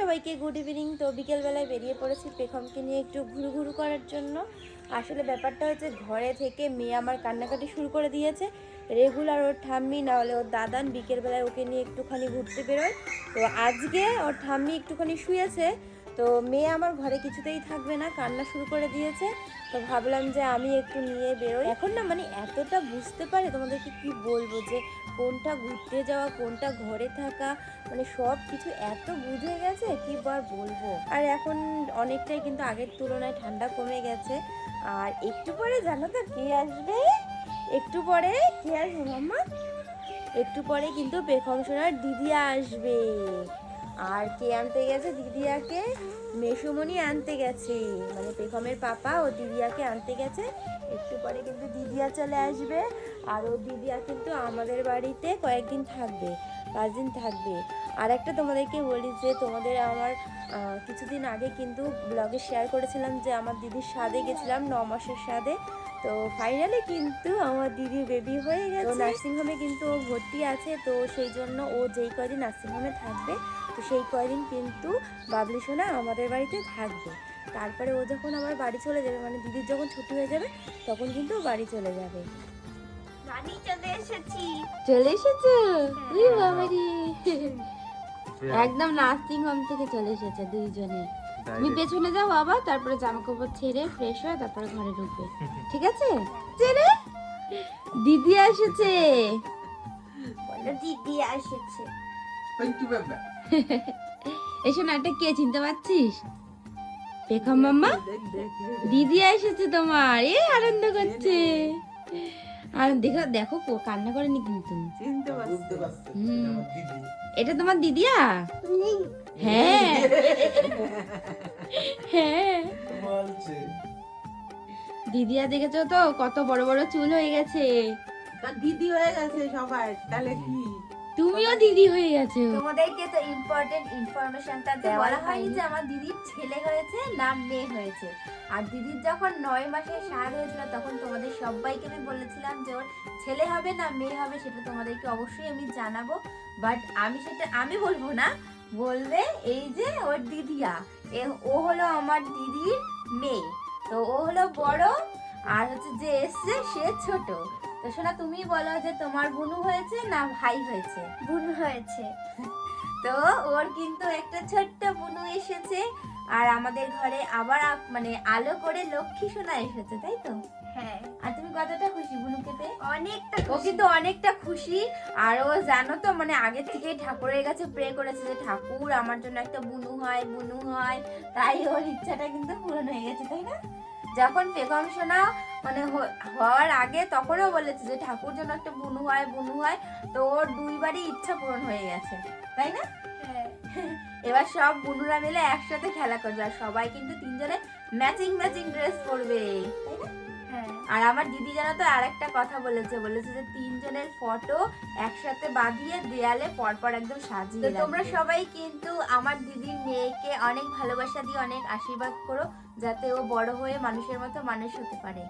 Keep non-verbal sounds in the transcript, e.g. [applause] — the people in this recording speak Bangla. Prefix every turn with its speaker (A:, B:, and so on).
A: সবাইকে গুড ইভিনিং তো বিকেলবেলায় বেরিয়ে পড়েছি পেখমকে নিয়ে একটু ঘুরু ঘুরু করার জন্য। আসলে ব্যাপারটা হচ্ছে ঘরে থেকে মেয়ে আমার কান্নাকাটি শুরু করে দিয়েছে। রেগুলার ওর ঠাম্মি, না হলে ওর দাদান বিকেলবেলায় ওকে নিয়ে একটুখানি ঘুরতে বেরোয়। তো আজকে ওর ঠাম্মি একটুখানি শুয়েছে। তো মেয়ে আমার ঘরে কিছুতেই থাকবে না, কান্না শুরু করে দিয়েছে। তো ভাবলাম যে আমি একটু নিয়ে বেরোই। এখন না মানে এতটা বুঝতে পারে তোমাদেরকে কি বলব যে কোনটা ঘুরতে যাওয়া, কোনটা ঘরে থাকা মানে সব কিছু এত বুঝে গেছে, কি বার বলব। আর এখন অনেকটাই কিন্তু আগের তুলনায় ঠান্ডা কমে গেছে। আর একটু পরে জানো তো কে আসবে? একটু পরে কে আসবে, মাম্মা? একটু পরে কিন্তু পেখম সোনার দিদিয়া আসবে। আর কে আনতে গেছে? দিদিয়াকে? মেসুমণি আনতে গেছে। মানে পেখমের পাপা ও দিদিয়াকে আনতে গেছে। একটু পরে কিন্তু দিদিয়া চলে আসবে। আর ও দিদিয়া কিন্তু আমাদের বাড়িতে কয়েকদিন থাকবে পাঁচ দিন থাকবে। আর একটা তোমাদেরকে বলি যে তোমাদের আমার কিছুদিন আগে কিন্তু ব্লগে শেয়ার করেছিলাম যে আমার দিদির স্বাদে গেছিলাম ন মাসের স্বাদে তো ফাইনালি কিন্তু আমার দিদির বেবি হয়ে গেছে। নার্সিংহোমে কিন্তু ও ভর্তি আছে। তো সেই জন্য ও যেই কয়দিন নার্সিংহোমে থাকবে তো সেই কয়দিন কিন্তু বাবলি সোনা আমাদের বাড়িতে থাকবে। তারপরে ও যখন আবার বাড়ি চলে যাবে মানে দিদির যখন ছুটি হয়ে যাবে তখন কিন্তু বাড়ি চলে যাবে।
B: চলে এসেছি।
A: চলে এসেছ? উই বাবারি। একদম নার্সিং হোম থেকে চলে এসেছে দুইজনে। তুমি পেছনে যাও বাবা তারপরে জামা কাপড় ছেড়ে ফ্রেশ হয়ে তারপরে ঘরে ঢুকবে। [laughs] ঠিক আছে? ছেড়ে? দিদি এসেছে।
B: বলো দিদি এসেছে।
A: এসো না এটা কে চিনতে পারছিস? পেখম মাম্মা দিদি এসেছে তোমার এ আনন্দ করছে। আর দেখো দেখো কান্না করেনি কিন্তু। হুম। এটা তোমার দিদিয়া? হ্যাঁ। হ্যাঁ। দিদিয়া দেখেছ তো কত বড় বড় চুল হয়ে গেছে।
C: দিদি হয়ে গেছে সবাই তাহলে কি?
A: তুমিও দিদি হয়ে গেছো।
B: তোমাদেরকে তো ইম্পর্টেন্ট ইনফরমেশনটা
A: দেওয়া
B: বলা হয়নি। যে আমার দিদির ছেলে হয়েছে না মেয়ে হয়েছে। আর দিদির যখন নয় মাসের স্বাদ হয়েছিল তখন তোমাদের সবাইকে আমি বলেছিলাম যে ওর ছেলে হবে না মেয়ে হবে সেটা তোমাদেরকে অবশ্যই আমি জানাব। বাট আমি সেটা আমি বলব না বলবে এই যে ওর দিদিয়া। এ- ও হলো আমার দিদির মেয়ে। তো ও হলো বড় আর হচ্ছে যে এসছে সে ছোট। তো শোনা তুমি বলো যে তোমার বুনু হয়েছে না ভাই হয়েছে? বুনু হয়েছে। [laughs] তো ওর কিন্তু একটা ছোট্ট বুনু এসেছে আর আমাদের ঘরে আবার মানে আলো করে লক্ষ্মী সোনা এসেছে তাই তো? হ্যাঁ আর তুমি কতটা খুশি বুনুকে পেয়ে? অনেকটা ও কিন্তু অনেকটা খুশি। আর ও জানো তো মানে আগে থেকেই ঠাকুরের কাছে প্রে করেছে যে ঠাকুর আমার জন্য একটা বুনু হয় বুনু হয়। তাই ওর ইচ্ছাটা কিন্তু পূরণ হয়ে গেছে তাই না? যখন বেগম সোনা মানে হওয়ার আগে তখনও বলেছে যে ঠাকুর জন্য একটা বুনু হয় বুনু হয়। তো ওর দুইবারই ইচ্ছা পূরণ হয়ে গেছে তাই না? [laughs] এবার সব বুনুরা মিলে একসাথে খেলা করবে আর সবাই কিন্তু তিনজনে ম্যাচিং ম্যাচিং ড্রেস পরবে তাই না? আর আমার দিদি জানো তো আর একটা কথা বলেছে বলেছে যে তিনজনের ফটো একসাথে বাঁধিয়ে দেয়ালে পরপর একদম সাজিয়ে। তোমরা সবাই কিন্তু আমার দিদির মেয়েকে অনেক ভালোবাসা দিয়ে অনেক আশীর্বাদ করো যাতে ও বড় হয়ে মানুষের মতো মানুষ হতে পারে